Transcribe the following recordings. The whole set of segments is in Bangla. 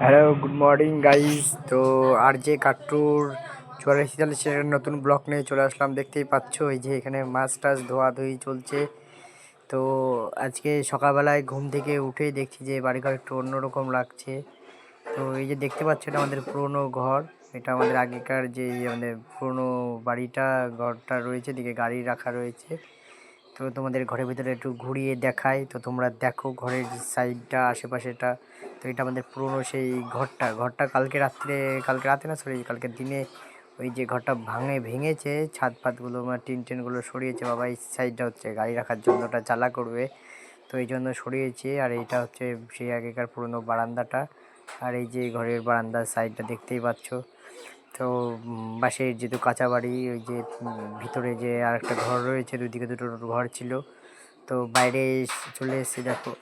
হ্যালো গুড মর্নিং গাইস তো আর যে কাট্টুর চুয়াল্লিশ ছিয়াল্লিশের নতুন ব্লক নিয়ে চলে আসলাম। দেখতেই পাচ্ছ, এই যে এখানে মাছ টাছ ধোয়াধুয়ি চলছে। তো আজকে সকালবেলায় ঘুম থেকে উঠেই দেখছি যে বাড়িঘর একটু অন্যরকম লাগছে। তো এই যে দেখতে পাচ্ছ, এটা আমাদের পুরনো ঘর। এটা আমাদের আগেকার যে আমাদের পুরনো বাড়িটা, ঘরটা রয়েছে দিকে গাড়ি রাখা রয়েছে। তো তোমাদের ঘরের ভিতরে একটু ঘুরিয়ে দেখাই। তো তোমরা দেখো ঘরের সাইডটা আশেপাশেটা তো এটা আমাদের পুরনো সেই ঘরটা। ঘরটা কালকে রাত্রে, কালকে রাতে না সরি কালকে দিনে ওই যে ঘরটা ভাঙে, ভেঙেছে। ছাদ ফাদগুলো মানে টিন টিনগুলো সরিয়েছে। বাবা, এই সাইডটা হচ্ছে গাড়ি রাখার জন্য ওটা চালা করবে। তো এই জন্য সরিয়েছে। আর এইটা হচ্ছে সেই আগেকার পুরনো বারান্দাটা। আর এই যে ঘরের বারান্দার সাইডটা দেখতেই পাচ্ছ। তো বাঁশের যেহেতু কাঁচা বাড়ি, ওই যে ভিতরে যে আর একটা ঘর রয়েছে, দুদিকে দুটো ঘর ছিল। তো বাইরে চলে এসেছি, দেখো।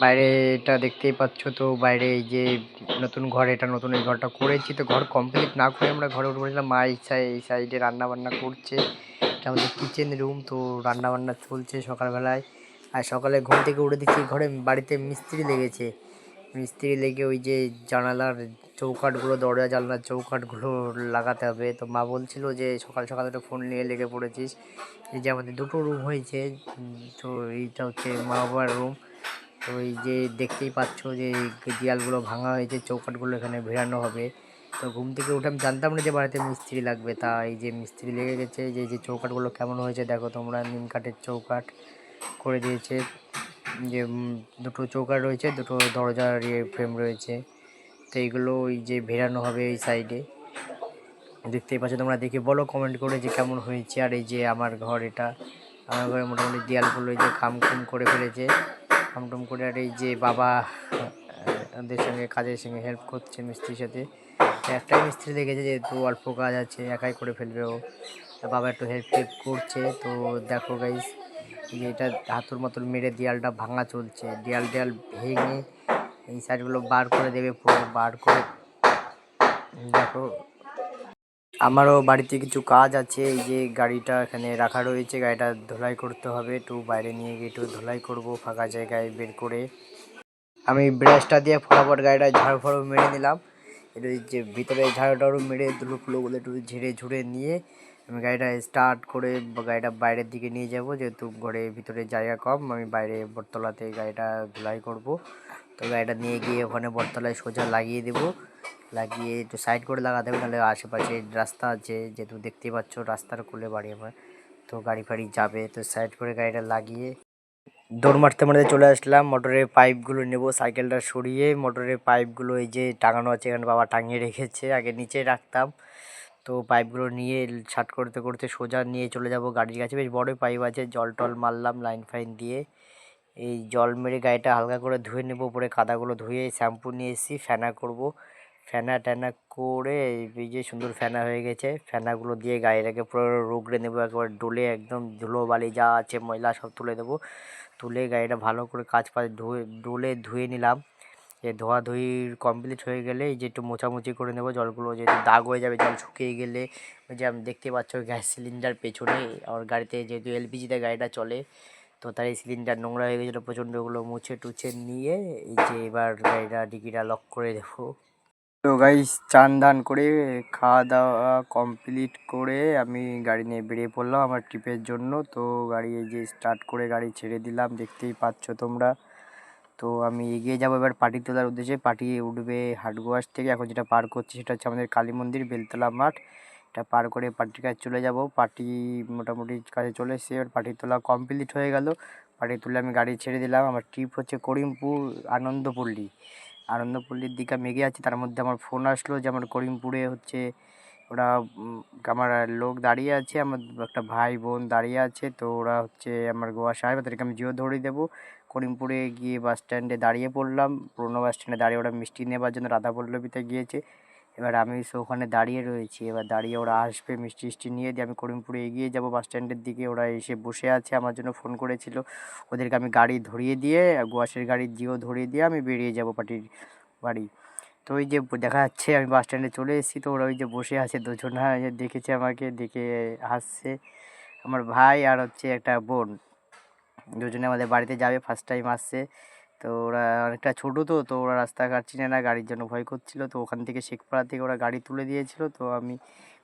বাইরে এটা দেখতেই পাচ্ছ তো, বাইরে এই যে নতুন ঘর, এটা নতুন এই ঘরটা করেছি। তো ঘর কমপ্লিট না করে আমরা ঘরে উঠে পড়েছিলাম মা এই এই সাইডে রান্নাবান্না করছে। এটা আমাদের কিচেন রুম তো রান্নাবান্না চলছে সকালবেলায়। আর সকালে ঘুম থেকে উঠে দেখছি ঘরে বাড়িতে মিস্ত্রি লেগেছে। মিস্ত্রি লেগে ওই যে জানালার চৌকাঠগুলো, দরজা, জানলার চৌকাঠগুলো লাগাতে হবে। তো মা বলছিল যে, সকাল সকাল একটা ফোন নিয়ে লেগে পড়েছিস। এই যে আমাদের দুটো রুম হয়েছে তো এইটা হচ্ছে মা বাবার রুম তো এই যে দেখতেই পাচ্ছ যে, দেয়ালগুলো ভাঙা হয়েছে, চৌকাঠগুলো এখানে ভেড়ানো হবে। তো ঘুম থেকে উঠে আমি জানতাম না যে বাড়িতে মিস্ত্রি লাগবে। তা এই যে মিস্ত্রি লেগে গেছে, যে যে চৌকাঠগুলো কেমন হয়েছে দেখো তোমরা, নিম কাঠের চৌকাঠ করে দিয়েছে। যে দুটো চৌকাঠ রয়েছে, দুটো দরজার ইয়ে ফ্রেম রয়েছে। তো এইগুলো ওই যে ভেড়ানো হবে এই সাইডে দেখতেই পাচ্ছ, তোমরা দেখে বলো কমেন্ট করে যে কেমন হয়েছে। আর এই যে আমার ঘর এটা, আমার ঘরে মোটামুটি দেয়ালগুলো এই যে খাম খুম করে ফেলেছে। খাম টুম করে আর এই যে বাবা ওদের সঙ্গে, কাজের সঙ্গে হেল্প করছে মিস্ত্রির সাথে। একটাই মিস্ত্রি দেখেছে যেহেতু অল্প কাজ আছে, একাই করে ফেলবে ও। বাবা একটু হেল্প টেল্প করছে। তো দেখো গাইস যে এটা হাতুর মতন মেরে দেয়ালটা ভাঙা চলছে। দেয়াল দেয়াল ভেঙে এই সাইডগুলো বার করে দেবে পুরো বার করে। দেখো। আমারও বাড়িতে কিছু কাজ আছে, এই যে গাড়িটা এখানে রাখা রয়েছে, গাড়িটা ধোলাই করতে হবে, একটু বাইরে নিয়ে গিয়ে একটু ধোলাই করব, ফাঁকা জায়গায় বের করে। আমি ব্রাশটা দিয়ে ফটাফট গাড়িটা ঝাড়ু ফাড়ু মেরে নিলাম। এই যে ভিতরে ঝাড়ু টাড়ু মেরে ধুলো ফুলোগুলো একটু ঝেড়ে ঝুড়ে নিয়ে আমি গাড়িটা স্টার্ট করে গাড়িটা বাইরের দিকে নিয়ে যাব, যেহেতু ঘরে ভিতরে জায়গা কম, আমি বাইরে বটতলাতে গাড়িটা ধুলাই করব। তো গাড়িটা নিয়ে গিয়ে ওখানে বটতলায় সোজা লাগিয়ে দেবো। লাগিয়ে একটু সাইড করে লাগাতে হবে, নাহলে আশেপাশে রাস্তা আছে, যেহেতু দেখতেই পাচ্ছ রাস্তার কোলে বাড়ি আমার। তো গাড়ি ফাড়ি যাবে, তো সাইড করে গাড়িটা লাগিয়ে দৌড় মারতে মারতে চলে আসলাম। মোটরের পাইপগুলো নেব, সাইকেলটা সরিয়ে, মোটরের পাইপগুলো এই যে টাঙানো আছে, এখানে বাবা টাঙিয়ে রেখেছে, আগে নিচে রাখতাম। তো পাইপগুলো নিয়ে ছাট করতে করতে সোজা নিয়ে চলে যাব গাড়ির কাছে। বেশ বড় পাইপ আছে, জল টল মারলাম লাইন ফাইন দিয়ে। এই জল মেরে গাড়িটা হালকা করে ধুয়ে নেব, উপরে কাদাগুলো ধুয়ে শ্যাম্পু নিয়ে এসেছি, ফেনা করব। ফেনা ট্যানা করে এই যে সুন্দর ফেনা হয়ে গেছে, ফেনাগুলো দিয়ে গাড়িটাকে পুরো রুগড়ে নেব, একবার ডোলে একদম ধুলো বালি যা আছে ময়লা সব তুলে দেবো। তুলে গাড়িটা ভালো করে কাজ ফাজ ধুয়ে, ডোলে ধুয়ে নিলাম। যে ধোয়াধুয়ির কমপ্লিট হয়ে গেলে এই যে একটু মোছামুছি করে নেব, জলগুলো যেহেতু দাগ হয়ে যাবে, জল শুকিয়ে গেলে। ওই যে আমি দেখতে পাচ্ছ গ্যাস সিলিন্ডার পেছনে, আমার গাড়িতে যেহেতু এলপিজিতে গাড়িটা চলে, তো তার এই সিলিন্ডার নোংরা হয়ে গেছিল, প্রচণ্ড ওগুলো মুছে টুছে নিয়ে এই যে এবার গাড়িটা, ডিকিটা লক করে দেবো। তো গাইস চান দান করে খাওয়া দাওয়া কমপ্লিট করে আমি গাড়ি নিয়ে বেরিয়ে পড়লাম আমার ট্রিপের জন্য। তো গাড়ি এই যে স্টার্ট করে গাড়ি ছেড়ে দিলাম, দেখতেই পাচ্ছ তোমরা। তো আমি এগিয়ে যাব এবার পাটি তোলার উদ্দেশ্যে। পাটি উঠবে হাটগোয়াস থেকে। এখন যেটা পার করছি সেটা হচ্ছে আমাদের কালী মন্দির, বেলতলা মাঠ। এটা পার করে পাটির কাছে চলে যাব। পাটি মোটামুটি কাছে চলে এসেছি। এবার পাটি তোলা কমপ্লিট হয়ে গেল। পাটি তুলে আমি গাড়ি ছেড়ে দিলাম। আমার ট্রিপ হচ্ছে করিমপুর, আনন্দপল্লী। আনন্দপল্লীর দিকে আমি এগিয়ে আছি। তার মধ্যে আমার ফোন আসলো যে আমার করিমপুরে হচ্ছে ওরা আমার লোক দাঁড়িয়ে আছে। আমার একটা ভাই বোন দাঁড়িয়ে আছে। তো ওরা হচ্ছে আমার গোয়া সাহেব। তাদেরকে আমি জিও ধরিয়ে দেবো। করিমপুরে গিয়ে বাস স্ট্যান্ডে দাঁড়িয়ে পড়লাম। পুরোনো বাস স্ট্যান্ডে দাঁড়িয়ে ওরা মিষ্টি নেবার জন্য রাধা পল্লবীতে গিয়েছে। এবার আমি সে ওখানে দাঁড়িয়ে রয়েছি। এবার দাঁড়িয়ে ওরা আসবে, মিষ্টি টিষ্টি নিয়ে দিয়ে আমি করিমপুরে এগিয়ে যাব বাস স্ট্যান্ডের দিকে। ওরা এসে বসে আছে, আমার জন্য ফোন করেছিল। ওদেরকে আমি গাড়ি ধরিয়ে দিয়ে গোয়াসের গাড়ি জিও ধরিয়ে দিয়ে আমি বেরিয়ে যাব পার্টির বাড়ি। তো ওই যে দেখা যাচ্ছে, আমি বাস স্ট্যান্ডে চলে এসেছি। তো ওরা ওই যে বসে আছে দুজনা এই দেখেছে আমাকে, দেখে হাসছে। আমার ভাই আর হচ্ছে একটা বোন। দুজনে আমাদের বাড়িতে যাবে ফার্স্ট টাইম আসছে। তো ওরা অনেকটা ছোটো তো তো ওরা রাস্তাঘাট চিনে না, গাড়ির জন্য ভয় করছিল। তো ওখান থেকে শেখপাড়া থেকে ওরা গাড়ি তুলে দিয়েছিল। তো আমি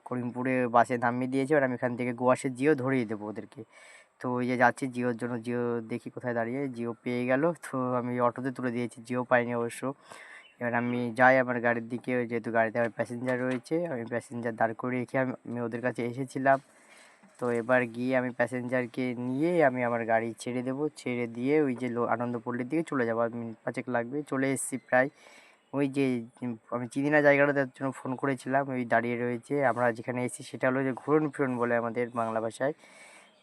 করিমপুরে বাসে নামিয়ে দিয়েছি। এবার আমি এখান থেকে গোয়াসের জিও ধরিয়ে দেবো ওদেরকে। তো ওই যে যাচ্ছি জিওর জন্য, জিও দেখি কোথায় দাঁড়িয়ে। জিও পেয়ে গেল। তো আমি অটোতে তুলে দিয়েছি, জিও পাইনি অবশ্য। এবার আমি যাই আমার গাড়ির দিকে। যেহেতু গাড়িতে আমার প্যাসেঞ্জার রয়েছে, আমি প্যাসেঞ্জার দাঁড় করে রেখে আমি ওদের কাছে এসেছিলাম। তো এবার গিয়ে আমি প্যাসেঞ্জারকে নিয়ে আমি আমার গাড়ি ছেড়ে দেবো। ছেড়ে দিয়ে ওই যে আনন্দপল্লির দিকে চলে যাব। মিনিট পাঁচেক লাগবে। চলে এসেছি প্রায় ওই যে আমি চিনি না জায়গাটার জন্য ফোন করেছিলাম। ওই দাঁড়িয়ে রয়েছে। আমরা যেখানে এসেছি সেটা হলো যে ঘুরন ফিরন বলে আমাদের বাংলা ভাষায়।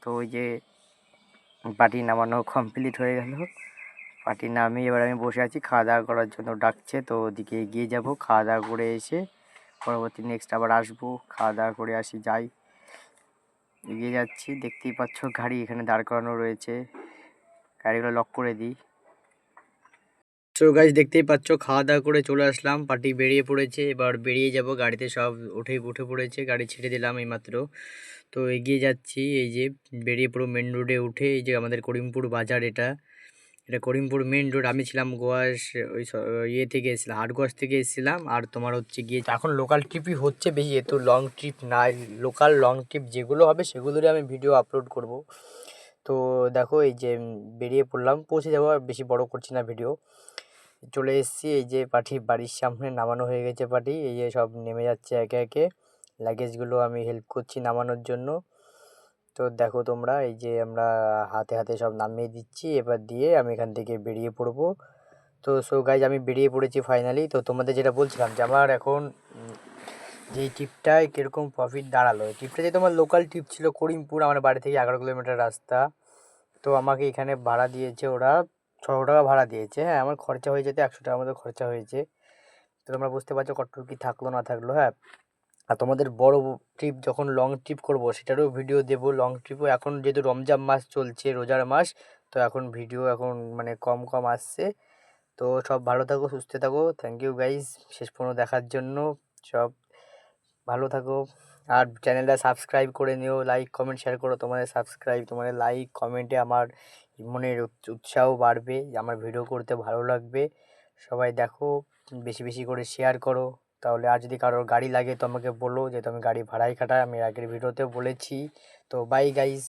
তো ওই যে পার্টি নামানো কমপ্লিট হয়ে গেল। পার্টি নামিয়ে এবার আমি বসে আছি। খাওয়া দাওয়া করার জন্য ডাকছে। তো ওদিকে এগিয়ে যাব। খাওয়া দাওয়া করে এসে পরবর্তী নেক্সট আবার আসব। খাওয়া দাওয়া করে আসি, যাই। এগিয়ে যাচ্ছি। দেখতেই পাচ্ছ গাড়ি এখানে দাঁড় করানো রয়েছে। গাড়িগুলো লক করে দিই। সো গাছ দেখতেই পাচ্ছ খাওয়া দাওয়া করে চলে আসলাম। পার্টি বেরিয়ে পড়েছে। এবার বেরিয়ে যাব। গাড়িতে সব উঠে উঠে পড়েছে। গাড়ি ছেড়ে দিলাম এইমাত্র। তো এগিয়ে যাচ্ছি। এই যে বেরিয়ে পুরো মেন রোডে উঠে এই যে আমাদের করিমপুর বাজার এটা। এটা করিমপুর মেন রোড আমি ছিলাম গোয়াস ওই ইয়ে থেকে এসেছিলাম হাটগোয়াস থেকে এসেছিলাম, আর তোমার হচ্ছে গিয়ে এখন লোকাল ট্রিপই হচ্ছে বেশি, যেহেতু লং ট্রিপ না লোকাল লং ট্রিপ যেগুলো হবে সেগুলোরই আমি ভিডিও আপলোড করব। তো দেখো এই যে বেরিয়ে পড়লাম, পৌঁছে যাব, আর বেশি বড় করছি না ভিডিও চলে এসেছি, এই যে পাঠি বাড়ির সামনে নামানো হয়ে গেছে পাঠি, এই যে সব নেমে যাচ্ছে একে একে লাগেজগুলো আমি হেল্প করছি নামানোর জন্য। তো দেখো তোমরা এই যে আমরা হাতে হাতে সব নামিয়ে দিচ্ছি এবার দিয়ে আমি এখান থেকে বেরিয়ে পড়ব। তো সো গাইজ আমি বেরিয়ে পড়েছি ফাইনালি তো তোমাদের যেটা বলছিলাম যে আমার এখন উম, যেই ট্রিপটায় কীরকম প্রফিট দাঁড়াল এই ট্রিপটা যেহেতু আমার লোকাল ট্রিপ ছিল করিমপুর আমার বাড়ি থেকে এগারো কিলোমিটার রাস্তা। তো আমাকে এখানে ভাড়া দিয়েছে ওরা ছশো টাকা ভাড়া দিয়েছে। হ্যাঁ আমার খরচা হয়ে যেতে একশো টাকার মতো খরচা হয়েছে। তো তোমরা বুঝতে পারছ কতটুকু কী থাকল না থাকল হ্যাঁ। আর তোমাদের বড় ট্রিপ যখন লং ট্রিপ করব, সেটারও ভিডিও দেবো। লং ট্রিপও এখন যেহেতু রমজান মাস চলছে, রোজার মাস, তো এখন ভিডিও এখন মানে কম কম আসছে। তো সব ভালো থাকো, সুস্থ থাকো। থ্যাংক ইউ গাইজ শেষ পর্যন্ত দেখার জন্য সব ভালো থাকো। আর চ্যানেলটা সাবস্ক্রাইব করে নিও। লাইক কমেন্ট শেয়ার করো তোমাদের সাবস্ক্রাইব তোমাদের লাইক কমেন্টে আমার মনের উৎ- উৎসাহ বাড়বে। আমার ভিডিও করতে ভালো লাগবে। সবাই দেখো, বেশি বেশি করে শেয়ার করো। তাহলে আর যদি কারোর গাড়ি লাগে তো আমাকে বলো যে তুমি গাড়ি ভাড়াই খাটাই, আমি আগের ভিডিওতেও বলেছি। তো বাই গাইজ